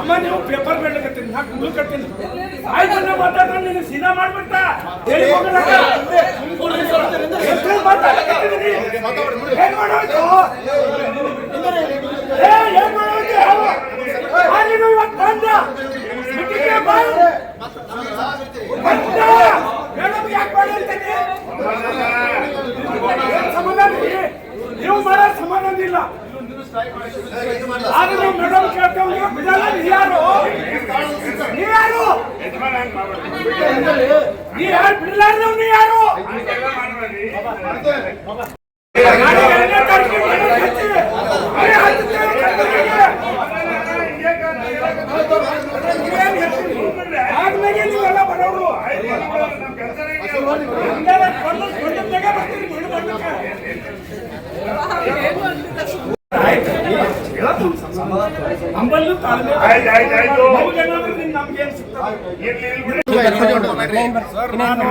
ಅಮ್ಮ ನೀವು ಪೇಪರ್ ಬೇಡಕತ್ತೀನಿ ನಾ ಕುಂದು ಕತ್ತೀನಿ ಆಯ್ತು ನೀವು ಮಾತಾಡ್ರೆ ನೀನು ಸೀದಾ ಮಾಡ್ಬಿಡ್ತಾ ಹೇಳಿ ಏನ್ ಮಾಡೋದು ಏ ಏನ್ ಮಾಡೋದು ಬಂದ. ಬಂದ. ಮೇಡಮ್ ಯಾಕೆ ಮಾಡಿ ಅಂತೀನಿ? ಏನ್ ಸಮಾಧಾನ ಇದೆ? ನೀವು ಮಾಡೋ ಸಮಾಧಾನ ಇಲ್ಲ ಆದ್ರೆ ಮೆಡಲ್ ಕೇಳ್ಕೊಂಡ್ರೆ. ಬಿಡಲ್ಲ ನೀ ಯಾರು ನೀ ಯಾರು ನೀ ಯಾರು ಬಿಡಲಾರ್ದವ್ ನೀ ಯಾರು? ಆದ್ಮೇಲೆ ನೀವೆಲ್ಲ ಬರೋರು. ನಮ್ಮಲ್ಲೂ ತಾಳ್ಮೆ ನಮ್ಗೇನಾದ್ರೂ ನಿನ್ ನಮ್ಗೇನ್ ಸಿಗ್ತದೆ? ಸರ್, ನಾನು.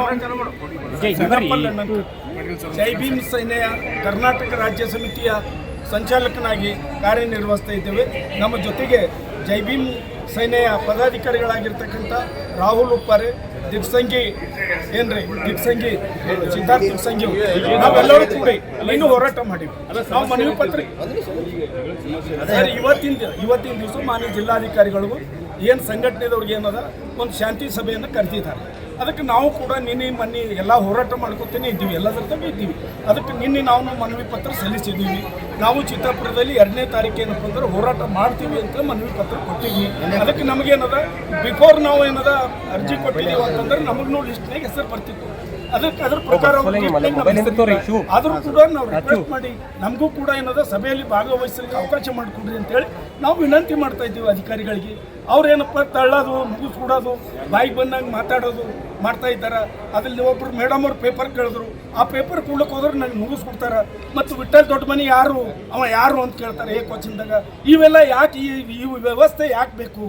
ಜೈ ಭೀಮ್ ಸೇನೆಯ ಕರ್ನಾಟಕ ರಾಜ್ಯ ಸಮಿತಿಯ ಸಂಚಾಲಕನಾಗಿ ಕಾರ್ಯನಿರ್ವಹಿಸ್ತಾ ಇದ್ದೇವೆ. ನಮ್ಮ ಜೊತೆಗೆ ಜೈಭೀಮ್ ಸೇನೆಯ ಪದಾಧಿಕಾರಿಗಳಾಗಿರ್ತಕ್ಕಂಥ ರಾಹುಲ್ ಉಪ್ಪಾರೆ ದಿಗ್ಸಂಗಿ ಏನ್ರಿ? ದಿಗ್ಸಂಗಿ ಸಿದ್ಧಾರ್ಥ ದಿಗ್ಸಂಗಿ ನಾವೆಲ್ಲರೂ ಕೂಡಿ ಇನ್ನು ಹೋರಾಟ ಮಾಡಿವಿ. ನಾವು ಮನವಿ ಪತ್ರ ಇವತ್ತಿನ ಇವತ್ತಿನ ದಿವಸ ಮಾನ್ಯ ಜಿಲ್ಲಾಧಿಕಾರಿಗಳಿಗೂ ಏನು ಸಂಘಟನೆದವ್ರಿಗೆ ಏನದ? ಒಂದು ಶಾಂತಿ ಸಭೆಯನ್ನು ಕರೆದಿದ್ದಾರೆ. ಅದಕ್ಕೆ ನಾವು ಕೂಡ ನಿನ್ನೆ ಮನ್ನಿ ಎಲ್ಲ ಹೋರಾಟ ಮಾಡ್ಕೊತೇನೆ ಇದ್ದೀವಿ ಎಲ್ಲದರದಾಗ ಇದ್ದೀವಿ. ಅದಕ್ಕೆ ನಿನ್ನೆ ನಾವು ಮನವಿ ಪತ್ರ ಸಲ್ಲಿಸಿದ್ದೀವಿ. ನಾವು ಚಿತ್ತಾಪುರದಲ್ಲಿ ಎರಡನೇ ತಾರೀಕು ಏನಪ್ಪ ಅಂದ್ರೆ ಹೋರಾಟ ಮಾಡ್ತೀವಿ ಅಂತ ಮನವಿ ಪತ್ರ ಕೊಟ್ಟಿದ್ವಿ. ಅದಕ್ಕೆ ನಮಗೇನದ ಬಿಫೋರ್ ನಾವು ಏನದ ಅರ್ಜಿ ಕೊಟ್ಟಿದ್ದೀವಿ ಅಂತಂದ್ರೆ ನಮಗೂ ಲಿಸ್ಟ್ನಾಗ ಹೆಸರು ಬರ್ತಿತ್ತು. ಅದಕ್ಕೆ ಅದ್ರ ಪ್ರಕಾರ. ಆದ್ರೂ ಕೂಡ ನಾವು ರಿಕ್ವೆಸ್ಟ್ ಮಾಡಿ ನಮಗೂ ಕೂಡ ಏನದ ಸಭೆಯಲ್ಲಿ ಭಾಗವಹಿಸಲಿಕ್ಕೆ ಅವಕಾಶ ಮಾಡಿಕೊಡ್ರಿ ಅಂತೇಳಿ ನಾವು ವಿನಂತಿ ಮಾಡ್ತಾ ಇದ್ದೀವಿ ಅಧಿಕಾರಿಗಳಿಗೆ. ಅವ್ರೇನಪ್ಪ ತಳ್ಳೋದು ಮುಗಿಸ್ಕೊಡೋದು ಬಾಯಿಗೆ ಬಂದಂಗೆ ಮಾತಾಡೋದು ಮಾಡ್ತಾ ಇದ್ದಾರೆ. ಅದ್ರಲ್ಲಿ ಒಬ್ರು ಮೇಡಮ್ ಅವ್ರು ಪೇಪರ್ ಕೇಳಿದ್ರು. ಆ ಪೇಪರ್ ಕೊಡ್ಲಿಕ್ಕೆ ಹೋದ್ರೆ ನನಗೆ ಮುಗಿಸ್ಕೊಡ್ತಾರೆ ಮತ್ತು ವಿಠಲ್ ದೊಡ್ಡ ಮನೆ ಯಾರು? ಅವ ಯಾರು ಅಂತ ಕೇಳ್ತಾರೆ ಏ ಕ್ವಶನ್ದಾಗ ಇವೆಲ್ಲ ಯಾಕೆ ಈ ಈ ವ್ಯವಸ್ಥೆ ಯಾಕೆ ಬೇಕು?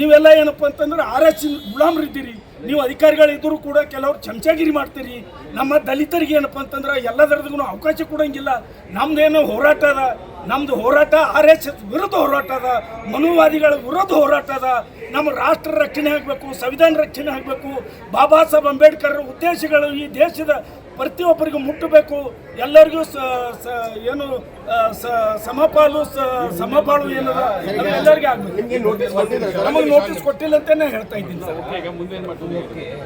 ನೀವೆಲ್ಲ ಏನಪ್ಪ ಅಂತಂದ್ರೆ ಆರ್ ಎಸ್ ಗುಲಾಮ್ರಿದ್ದೀರಿ. ನೀವು ಅಧಿಕಾರಿಗಳಿದ್ದರೂ ಕೂಡ ಕೆಲವರು ಚಮಚಾಗಿರಿ ಮಾಡ್ತೀರಿ. ನಮ್ಮ ದಲಿತರಿಗೆ ಏನಪ್ಪ ಅಂತಂದ್ರೆ ಎಲ್ಲದರದಿಗೂ ಅವಕಾಶ ಕೊಡಂಗಿಲ್ಲ. ನಮ್ದೇನು ಹೋರಾಟ ಅದ. ನಮ್ದು ಹೋರಾಟ ಆರ್ ಎಸ್ ಎಸ್ ವಿರುದ್ಧ ಹೋರಾಟ ಅದ. ಮನುವಾದಿಗಳ ವಿರುದ್ಧ ಹೋರಾಟ ಅದ. ನಮ್ಮ ರಾಷ್ಟ್ರ ರಕ್ಷಣೆ ಆಗಬೇಕು, ಸಂವಿಧಾನ ರಕ್ಷಣೆ ಆಗಬೇಕು, ಬಾಬಾ ಸಾಹೇಬ್ ಅಂಬೇಡ್ಕರ್ ಉದ್ದೇಶಗಳು ಈ ದೇಶದ ಪ್ರತಿಯೊಬ್ಬರಿಗೂ ಮುಟ್ಟಬೇಕು. ಎಲ್ಲರಿಗೂ ಏನು ಸಮಪಾಲು ಸಮಪಾಲು ಏನದ ಎಲ್ಲರಿಗೂ ಆಗ್ಬೇಕು. ನಮಗೆ ನೋಟಿಸ್ ಕೊಟ್ಟಿಲ್ಲ ಅಂತಾನೆ ಹೇಳ್ತಾ ಇದ್ದೀನಿ.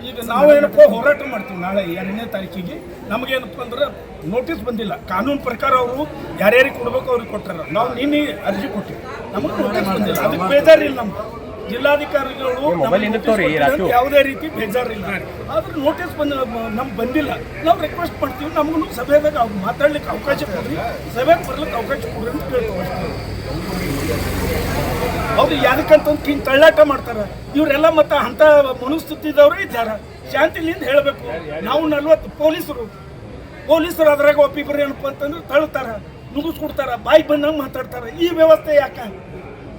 ಈಗ ನಾವು ಏನಪ್ಪ ಹೋರಾಟ ಮಾಡ್ತೀವಿ ನಾಳೆ ಎರಡನೇ ತಾರೀಕಿಗೆ, ನಮಗೇನಪ್ಪ ಅಂದ್ರೆ ನೋಟಿಸ್ ಬಂದಿಲ್ಲ. ಕಾನೂನು ಪ್ರಕಾರ ಅವರು ಯಾರ್ಯಾರಿಗೆ ಕೊಡ್ಬೇಕು ಅವ್ರಿಗೆ ಕೊಟ್ಟಾರ. ನಾವು ನಿನ್ನೆ ಅರ್ಜಿ ಕೊಟ್ಟಿವಿ. ನಮಗೆ ನೋಟಿಸ್ ಬಂದಿಲ್ಲ. ಅದಕ್ಕೆ ಬೇಜಾರಿಲ್ಲ ನಮ್ಗೆ. ಜಿಲ್ಲಾಧಿಕಾರಿಗಳು ಯಾವುದೇ ರೀತಿ ಬೇಜಾರಿಲ್ಲ ಆದ್ರೆ ನೋಟಿಸ್ ಬಂದ ನಮ್ಗೆ ಬಂದಿಲ್ಲ. ನಾವು ರಿಕ್ವೆಸ್ಟ್ ಮಾಡ್ತೀವಿ ನಮಗೂ ಸಭೆದಾಗ ಅವ್ರು ಮಾತಾಡ್ಲಿಕ್ಕೆ ಅವಕಾಶ ಕೊಡ್ರಿ. ಸಭೆಗೆ ಬರ್ಲಿಕ್ಕೆ ಅವಕಾಶ ಕೊಡ್ರಿ ಅಂತ ಕೇಳ್ಕೊಂಡು. ಅವ್ರು ಯಾದಕ್ಕಂತ ಕಿಂಗ್ ತಳ್ಳಾಟ ಮಾಡ್ತಾರೆ. ಇವರೆಲ್ಲ ಮತ್ತೆ ಅಂತ ಮನುಸ್ಥಿತಿದವರು ಇದ್ದಾರೆ. ಶಾಂತಿಲಿಂದ ಹೇಳಬೇಕು. ನಾವು ನಲ್ವತ್ತು ಪೊಲೀಸರು. ಪೊಲೀಸರು ಅದ್ರಾಗ ಒಬ್ಬಿಬ್ಬರು ಏನಪ್ಪ ಅಂತಂದ್ರೆ ತಳ್ತಾರ ನುಗ್ಗಿಸ್ಕೊಡ್ತಾರ ಬಾಯಿ ಬಂದಂಗೆ ಮಾತಾಡ್ತಾರೆ. ಈ ವ್ಯವಸ್ಥೆ ಯಾಕೆ?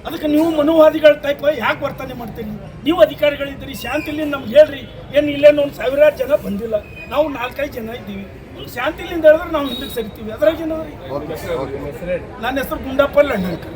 ಅದಕ್ಕೆ ನೀವು ಮನುವಾದಿಗಳ ಟೈಪ್ ಯಾಕೆ ವರ್ತನೆ ಮಾಡ್ತೀರಿ ನೀವು? ಅಧಿಕಾರಿಗಳಿದ್ದೀರಿ ಶಾಂತಿಲಿಂದ ನಮ್ಗೆ ಹೇಳ್ರಿ. ಏನು ಇಲ್ಲೇನು ಒಂದು ಸಾವಿರಾರು ಜನ ಬಂದಿಲ್ಲ. ನಾವು ನಾಲ್ಕೈದು ಜನ ಇದ್ದೀವಿ. ಶಾಂತಿಲಿಂದ ಹೇಳಿದ್ರೆ ನಾವು ಹಿಂದಕ್ಕೆ ಸರಿತೀವಿ. ಅದ್ರಾಗ ರೀ ನನ್ನ ಹೆಸರು ಗುಂಡಪ್ಪ ಲಂಡನ್ಕರ್.